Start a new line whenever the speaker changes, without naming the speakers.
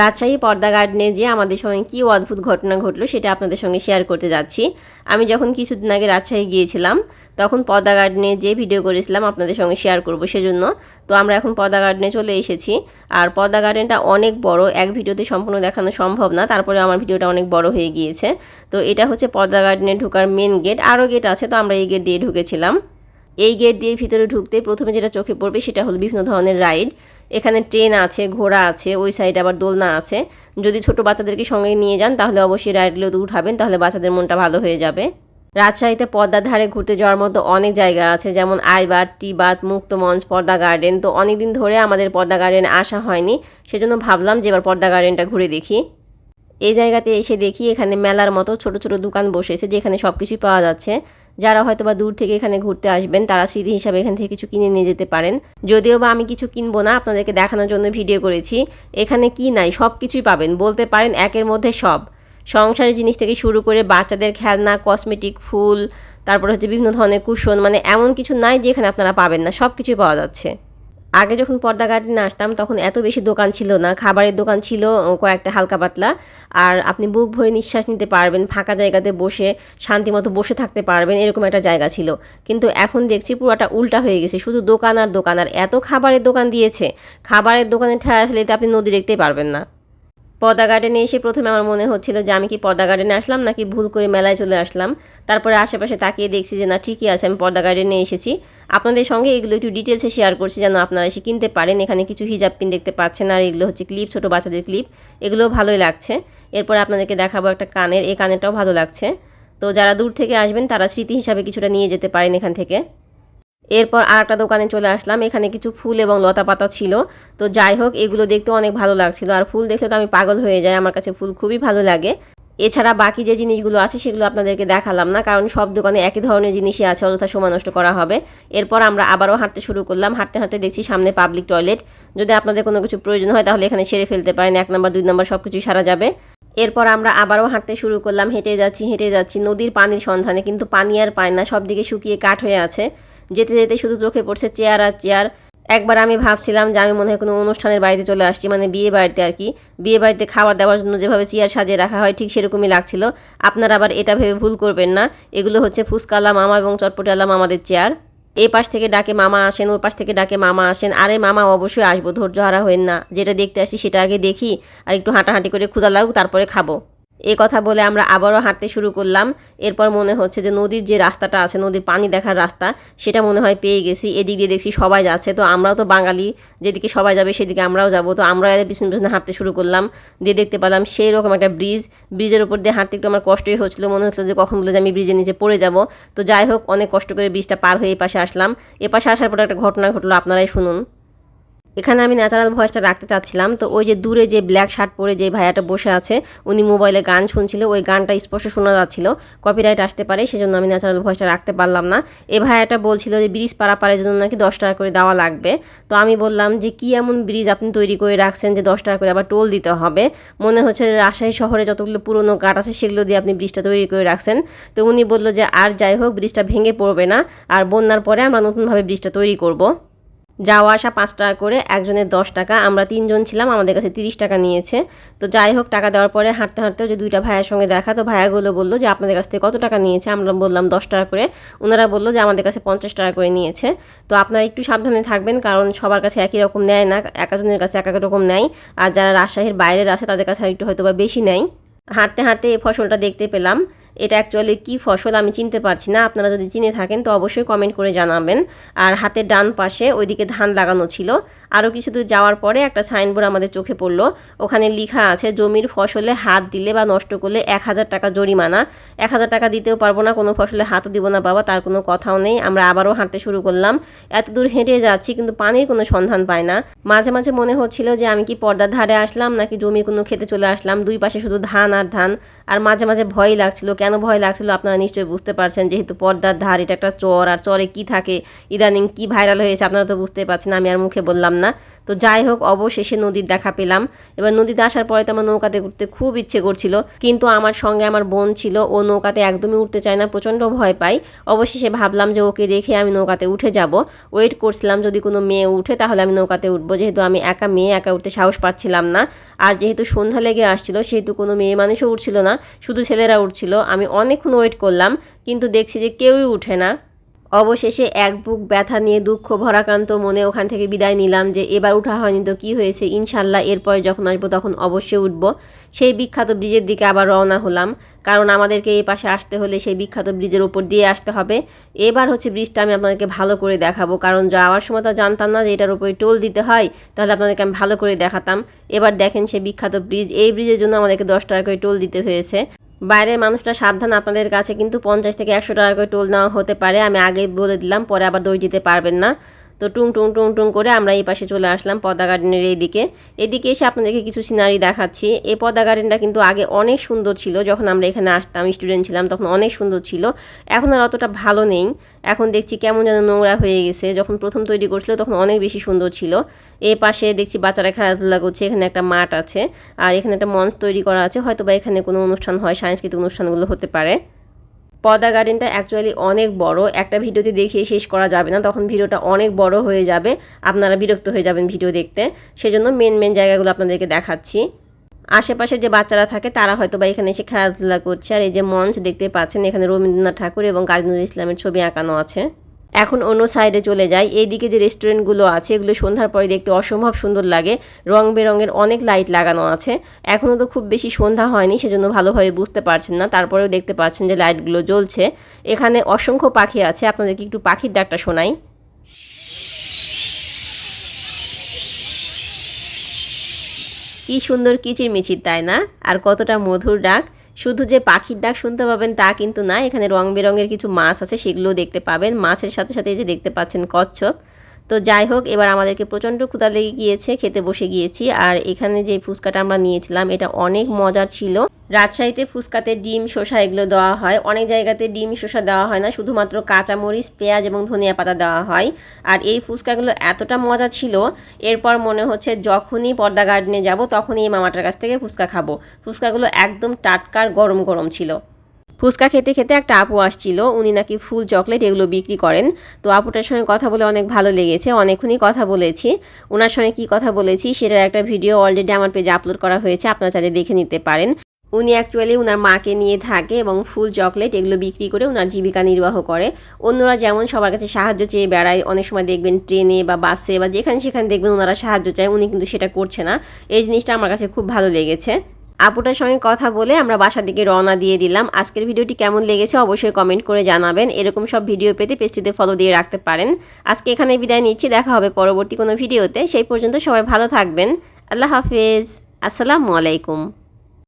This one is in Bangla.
রাজশাহী পর্দা গার্ডেনে যে আমাদের সঙ্গে কী অদ্ভুত ঘটনা ঘটলো সেটা আপনাদের সঙ্গে শেয়ার করতে যাচ্ছি। আমি যখন কিছুদিন আগে রাজশাহী গিয়েছিলাম, তখন পর্দা গার্ডেনে যে ভিডিও করেছিলাম আপনাদের সঙ্গে শেয়ার করব সেজন্য। তো আমরা এখন পর্দা গার্ডেনে চলে এসেছি। আর পর্দা গার্ডেনটা অনেক বড়, এক ভিডিওতে সম্পূর্ণ দেখানো সম্ভব না, তারপরে আমার ভিডিওটা অনেক বড় হয়ে গিয়েছে। তো এটা হচ্ছে পর্দা গার্ডেনে ঢোকার মেন গেট আরও গেট আছে, তো আমরা এই গেট দিয়ে ঢুকেছিলাম। এই গেট দিয়ে ভিতরে ঢুকতে প্রথমে যেটা চোখে পড়বে সেটা হলো বিভিন্ন ধরনের রাইড এখানে ট্রেন আছে, ঘোড়া আছে, ওই সাইডে আবার দোলনা আছে। যদি ছোট বাচ্চাদেরকে সঙ্গে নিয়ে যান, তাহলে অবশ্যই রাইডগুলোতে উঠাবেন, তাহলে বাচ্চাদের মনটা ভালো হয়ে যাবে। রাজশাহীতে পদ্মার ধারে ঘুরতে যাওয়ার মতো অনেক জায়গা আছে, যেমন আইবাদ টিবাদ মুক্তমঞ্চ, পদ্মা গার্ডেন তো অনেক দিন ধরে আমাদের পদ্মা গার্ডেন আসা হয়নি, সেজন্য ভাবলাম যে এবার পদ্মা গার্ডেনটা ঘুরে দেখি। এই জায়গাতে এসে দেখি এখানে মেলার মতো ছোট ছোট দোকান বসেছে যেখানে সব কিছুই পাওয়া যাচ্ছে। যারা হয়তো বা দূর থেকে এখানে ঘুরতে আসবেন, তারা স্মৃতি হিসাবে এখান থেকে কিছু কিনে নিয়ে যেতে পারেন। যদিও বা আমি কিছু কিনবো না, আপনাদেরকে দেখানোর জন্য ভিডিও করেছি। এখানে কি নাই সব কিছুই পাবেন। বলতে পারেন একের মধ্যে সব। সংসারের জিনিস থেকে শুরু করে বাচ্চাদের খেলনা কসমেটিক ফুল, তারপর হচ্ছে বিভিন্ন ধরনের কুশন মানে এমন কিছু নাই যেখানে আপনারা পাবেন না সব কিছুই পাওয়া যাচ্ছে। আগে যখন পর্দা গার্ডেনে আসতাম, তখন এত বেশি দোকান ছিল না। খাবারের দোকান ছিল কয়েকটা হালকা পাতলা। আর আপনি বুক ভরে নিঃশ্বাস নিতে পারবেন, ফাঁকা জায়গাতে বসে শান্তিমতো বসে থাকতে পারবেন, এরকম একটা জায়গা ছিল। কিন্তু এখন দেখছি পুরোটা উল্টা হয়ে গেছে, শুধু দোকান আর দোকান। আর এত খাবারের দোকান দিয়েছে, খাবারের দোকানে ঠেলা ঠেলিতে আপনি নদী দেখতেই পারবেন না। পদ্মা গার্ডেনে এসে প্রথমে আমার মনে হচ্ছিল যে আমি কি পদ্মা গার্ডেনে আসলাম নাকি ভুল করে মেলায় চলে আসলাম। তারপরে আশেপাশে তাকিয়ে দেখছি যে না, ঠিকই আছে, আমি পদ্মা গার্ডেনে এসেছি। আপনাদের সঙ্গে এগুলো একটু ডিটেলসে শেয়ার করছি যেন আপনারা এসে কিনতে পারেন। এখানে কিছু হিজাব পিন দেখতে পাচ্ছেন আর এগুলো হচ্ছে ক্লিপ ছোটো বাচ্চাদের ক্লিপ এগুলো ভালোই লাগছে। এরপরে আপনাদেরকে দেখাবো একটা কানের, এই কানেরটাও ভালো লাগছে। তো যারা দূর থেকে আসবেন, তারা স্মৃতি হিসাবে কিছুটা নিয়ে যেতে পারেন এখান থেকে। এরপর আর একটা দোকানে চলে আসলাম, এখানে কিছু ফুল এবং লতা পাতা ছিল। তো যাই হোক, এগুলো দেখতে অনেক ভালো লাগছিল। আর ফুল দেখলে তো আমি পাগল হয়ে যাই, আমার কাছে ফুল খুবই ভালো লাগে। এছাড়া বাকি যে জিনিসগুলো আছে, সেগুলো আপনাদেরকে দেখালাম না, কারণ সব দোকানে একই ধরনের জিনিসই আছে, অযথা সময় নষ্ট করা হবে। এরপর আমরা আবারও হাঁটতে শুরু করলাম। হাঁটতে হাঁটতে দেখছি সামনে পাবলিক টয়লেট। যদি আপনাদের কোনো কিছু প্রয়োজন হয়, তাহলে এখানে সেরে ফেলতে পারেন। এক নম্বর, দুই নম্বর সব কিছুই সারা যাবে। এরপর আমরা আবারও হাঁটতে শুরু করলাম। হেঁটে যাচ্ছি হেঁটে যাচ্ছি। নদীর পানির সন্ধানে কিন্তু পানি আর পায় না সব দিকে শুকিয়ে কাঠ হয়ে আছে। যেতে যেতে শুধু চোখে পড়ছে চেয়ার আর চেয়ার। একবার আমি ভাবছিলাম যে আমি মনে হয় কোনো অনুষ্ঠানের বাড়িতে চলে আসছি মানে বিয়ে বাড়িতে আর কি। বিয়ে বাড়িতে খাবার দেওয়ার জন্য যেভাবে চেয়ার সাজিয়ে রাখা হয়, ঠিক সেরকমই লাগছিল। আপনারা আবার এটা ভেবে ভুল করবেন না। এগুলো হচ্ছে ফুসকালা মামা এবং চটপটালা মামাদের চেয়ার। এই পাশ থেকে ডাকে মামা আসেন ওর পাশ থেকে ডাকে মামা আসেন। আরে মামা, অবশ্যই আসব, ধৈর্য হারা হইন না। যেটা দেখতে আসি সেটা আগে দেখি আর একটু হাঁটাহাঁটি করে ক্ষুদা লাগুক, তারপরে খাব। এ কথা বলে আমরা আবারও হাঁটতে শুরু করলাম। এরপর মনে হচ্ছে যে নদীর যে রাস্তাটা আছে, নদীর পানি দেখার রাস্তা, সেটা মনে হয় পেয়ে গেছি। এদিক দিয়ে দেখছি সবাই যাচ্ছে। তো আমরাও তো বাঙালি, যেদিকে সবাই যাবে সেদিকে আমরাও যাব। তো আমরা এদের পিছনে পিছনে হাঁটতে শুরু করলাম। দিয়ে দেখতে পেলাম সেই রকম একটা ব্রিজ। ব্রিজের উপর দিয়ে হাঁটতে একটু আমার কষ্টই হচ্ছিল। মনে হচ্ছিল যে কখন বলে যে আমি ব্রিজের নিচে পড়ে যাব। তো যাই হোক, অনেক কষ্ট করে ব্রিজটা পার হয়ে এই পাশে আসলাম। এ পাশে আসার পর একটা ঘটনা ঘটলো, আপনারাই শুনুন। এখানে আমি ন্যাচারাল ভয়েসটা রাখতে চাচ্ছিলাম। তো ওই যে দূরে যে ব্ল্যাক শার্ট পরে যে ভাইয়াটা বসে আছে, উনি মোবাইলে গান শুনছিল, ওই গানটা স্পষ্ট শোনা যাচ্ছিল। কপিরাইট আসতে পারে, সেজন্য আমি ন্যাচারাল ভয়েসটা রাখতে পারলাম না। এ ভাইয়াটা বলছিল যে ব্রিজ পারাপারের জন্য নাকি দশ টাকা করে দেওয়া লাগবে। তো আমি বললাম যে কি এমন ব্রিজ আপনি তৈরি করে রাখছেন যে দশ টাকা করে আবার টোল দিতে হবে? মনে হচ্ছে রাজশাহী শহরে যতগুলো পুরনো কাঠ আছে, সেগুলো দিয়ে আপনি ব্রিজটা তৈরি করে রাখছেন। তো উনি বলল যে আর যাই হোক, ব্রিজটা ভেঙে পড়বে না। আর বন্যার পরে আমরা নতুনভাবে ব্রিজটা তৈরি করব। যাওয়া আসা পাঁচ টাকা করে, একজনের দশ টাকা, আমরা তিনজন ছিলাম, আমাদের কাছে তিরিশ টাকা নিয়েছে। তো যাই হোক, টাকা দেওয়ার পরে হাঁটতে হাঁটতেও যে দুইটা ভাইয়ের সঙ্গে দেখা, তো ভাইয়াগুলো বলল যে, আপনাদের কাছ থেকে কত টাকা নিয়েছে? আমরা বললাম, দশ টাকা করে। ওনারা বলল যে, আমাদের কাছে পঞ্চাশ টাকা করে নিয়েছে। তো আপনারা একটু সাবধানে থাকবেন, কারণ সবার কাছে একই রকম নেয় না, একজনের কাছে এক এক রকম নেয়। আর যারা রাজশাহীর বাইরের আছে, তাদের কাছে একটু হয়তো বা বেশি নেয়। হাঁটতে হাঁটতে এই ফসলটা দেখতে পেলাম। এটা অ্যাকচুয়ালি কী ফসল আমি চিনতে পারছি না। আপনারা যদি চিনে থাকেন, তো অবশ্যই কমেন্ট করে জানাবেন। আর হাতের ডান পাশে ওইদিকে ধান লাগানো ছিল। আরও কিছু দূর যাওয়ার পরে একটা সাইনবোর্ড আমাদের চোখে পড়ল। ওখানে লেখা আছে, জমির ফসলে হাত দিলে বা নষ্ট করলে এক হাজার টাকা জরিমানা। এক হাজার টাকা দিতেও পারব না, কোনো ফসলে হাতও দিব না, বাবা, তার কোনো কথাও নেই। আমরা আবারও হাঁটতে শুরু করলাম। এত দূর হেঁটে যাচ্ছি, কিন্তু পানির কোনো সন্ধান পাই না। মাঝে মাঝে মনে হচ্ছিল যে আমি কি পর্দার ধারে আসলাম, নাকি জমি কোনো খেতে চলে আসলাম। দুই পাশে শুধু ধান আর ধান। আর মাঝে মাঝে ভয় লাগছিল কেন ভয় লাগছিল আপনারা নিশ্চয়ই বুঝতে পারছেন, যেহেতু পর্দার ধার, এটা একটা চর, আর চরে কি থাকে, ইদানিং কি ভাইরাল হয়েছে আপনারা তো বুঝতে পারছেন, আমি আর মুখে বললাম না। তো যাই হোক, অবশেষে নদীর দেখা পেলাম। এবার নদীতে আসার পরে তো আমার নৌকাতে উঠতে খুব ইচ্ছে করছিল, কিন্তু আমার সঙ্গে আমার বোন ছিল, ও নৌকাতে একদমই উঠতে চায় না, প্রচণ্ড ভয় পাই অবশেষে ভাবলাম যে ওকে রেখে আমি নৌকাতে উঠে যাব। ওয়েট করছিলাম, যদি কোনো মেয়ে উঠে তাহলে আমি নৌকাতে উঠবো, যেহেতু আমি একা মেয়ে, একা উঠতে সাহস পাচ্ছিলাম না। আর যেহেতু সন্ধ্যা লেগে আসছিল, সেহেতু কোনো মেয়ে মানুষও উঠছিল না, শুধু ছেলেরা উঠছিল। আমি অনেকক্ষণ ওয়েট করলাম, কিন্তু দেখছি যে কেউই উঠে না। অবশেষে এক বুক ব্যথা নিয়ে দুঃখ ভরাক্রান্ত মনে ওখান থেকে বিদায় নিলাম যে এবার উঠা হয়নি তো কী হয়েছে ইনশাল্লাহ এরপরে যখন আসব তখন অবশ্যই উঠবো। সেই বিখ্যাত ব্রিজের দিকে আবার রওনা হলাম, কারণ আমাদেরকে এই পাশে আসতে হলে সেই বিখ্যাত ব্রিজের ওপর দিয়ে আসতে হবে। এবার হচ্ছে ব্রিজটা আমি আপনাদেরকে ভালো করে দেখাবো, কারণ যাওয়ার সময় তো জানতাম না যে এটার উপরে টোল দিতে হয়, তাহলে আপনাদেরকে আমি ভালো করে দেখাতাম। এবার দেখেন সেই বিখ্যাত ব্রিজ, এই ব্রিজের জন্য আমাদেরকে দশ টাকা করে টোল দিতে হয়েছে। বাইরের মানুষটা সাবধান, আপনাদের কাছে কিন্তু পঞ্চাশ থেকে একশো টাকা করে টোল নেওয়া হতে পারে। আমি আগেই বলে দিলাম, পরে আবার দই দিতে পারবেন না। তো টুং টুং টুং টুং করে আমরা এই পাশে চলে আসলাম পদ্মা গার্ডেনের এই দিকে এদিকে এসে আপনাদেরকে কিছু সিনারি দেখাচ্ছি। এই পদ্মা গার্ডেনটা কিন্তু আগে অনেক সুন্দর ছিল যখন আমরা এখানে আসতাম স্টুডেন্ট ছিলাম, তখন অনেক সুন্দর ছিল। এখন আর অতটা ভালো নেই। এখন দেখছি কেমন যেন নোংরা হয়ে গেছে। যখন প্রথম তৈরি করছিল তখন অনেক বেশি সুন্দর ছিল। এই পাশে দেখছি বাচ্চারা খেলাধুলা করছে, এখানে একটা মাঠ আছে। আর এখানে একটা মঞ্চ তৈরি করা আছে। হয়তো বা এখানে কোনো অনুষ্ঠান হয়, সাংস্কৃতিক অনুষ্ঠানগুলো হতে পারে। পদ্মা গার্ডেনটা অ্যাকচুয়ালি অনেক বড়। একটা ভিডিওতে দেখিয়ে শেষ করা যাবে না, তখন ভিডিওটা অনেক বড় হয়ে যাবে। আপনারা বিরক্ত হয়ে যাবেন ভিডিও দেখতে। সেজন্য মেন মেন জায়গাগুলো আপনাদেরকে দেখাচ্ছি। আশেপাশে যে বাচ্চারা থাকে, তারা হয়তো বা এখানে এসে খেলাধুলা করছে। আর এই যে মঞ্চ দেখতে পাচ্ছেন, এখানে রবীন্দ্রনাথ ঠাকুর এবং কাজী নজরুল ইসলামের ছবি আঁকানো আছে। এখন অন্য সাইডে চলে যাই। এইদিকে যে রেস্টুরেন্টগুলো আছে, এগুলো সন্ধ্যার পরে দেখতে অসম্ভব সুন্দর লাগে। রং বেরঙের অনেক লাইট লাগানো আছে। এখনও তো খুব বেশি সন্ধ্যা হয়নি, সেজন্য ভালোভাবে বুঝতে পারছেন না। তারপরেও দেখতে পাচ্ছেন যে লাইটগুলো জ্বলছে। এখানে অসংখ্য পাখি আছে, আপনাদেরকে একটু পাখির ডাকটা শোনাই। কি সুন্দর কিচিরমিচির তাই না? আর কতটা মধুর ডাক। শুধু যে পাখির ডাক শুনতে পাবেন তা কিন্তু না, এখানে রং বেরঙের কিছু মাছ আছে, সেগুলোও দেখতে পাবেন। মাছের সাথে সাথে যে দেখতে পাচ্ছেন কচ্ছপ। তো যাই হোক, এবার আমাদেরকে প্রচণ্ড ক্ষুদা লেগে গিয়েছে, খেতে বসে গিয়েছি। আর এখানে যে ফুচকাটা আমরা নিয়েছিলাম, এটা অনেক মজার ছিল। রাজশাহীতে ফুচকাতে ডিম, শসা এগুলো দেওয়া হয়। অনেক জায়গাতে ডিম, শসা দেওয়া হয় না, শুধুমাত্র কাঁচামরিচ, পেঁয়াজ এবং ধনিয়া পাতা দেওয়া হয়। আর এই ফুচকাগুলো এতটা মজা ছিল, এরপর মনে হচ্ছে যখনই পর্দা গার্ডেনে যাব, তখনই এই মামাটার কাছ থেকে ফুচকা খাব। ফুচকাগুলো একদম টাটকার, গরম গরম ছিল। ফুচকা খেতে খেতে একটা আপু আসছিল, উনি নাকি ফুল চকলেট এগুলো বিক্রি করেন। তো আপুটার সঙ্গে কথা বলে অনেক ভালো লেগেছে, অনেকক্ষণই কথা বলেছি। ওনার সঙ্গে কি কথা বলেছি, সেটার একটা ভিডিও অলরেডি আমার পেজে আপলোড করা হয়েছে, আপনারা চাইলে দেখে নিতে পারেন। উনি অ্যাকচুয়ালি ওনার মাকে নিয়ে থাকে এবং ফুল চকলেট এগুলো বিক্রি করে ওনার জীবিকা নির্বাহ করে। অন্যরা যেমন সবার কাছে সাহায্য চেয়ে বেড়ায়, অনেক সময় দেখবেন ট্রেনে বা বাসে বা যেখানে সেখানে দেখবেন ওনারা সাহায্য চায়, উনি কিন্তু সেটা করছে না। এই জিনিসটা আমার কাছে খুব ভালো লেগেছে। আপুটার সঙ্গে কথা বলে আমরা বাসার দিকে রওনা দিয়ে দিলাম। আজকের ভিডিওটি কেমন লেগেছে অবশ্যই কমেন্ট করে জানাবেন। এরকম সব ভিডিও পেতে পেজটিতে ফলো দিয়ে রাখতে পারেন। আজকে এখানে বিদায় নিচ্ছি। দেখা হবে পরবর্তী কোনো ভিডিওতে সেই পর্যন্ত সবাই ভালো থাকবেন। আল্লাহ হাফেজ। আসসালামু আলাইকুম।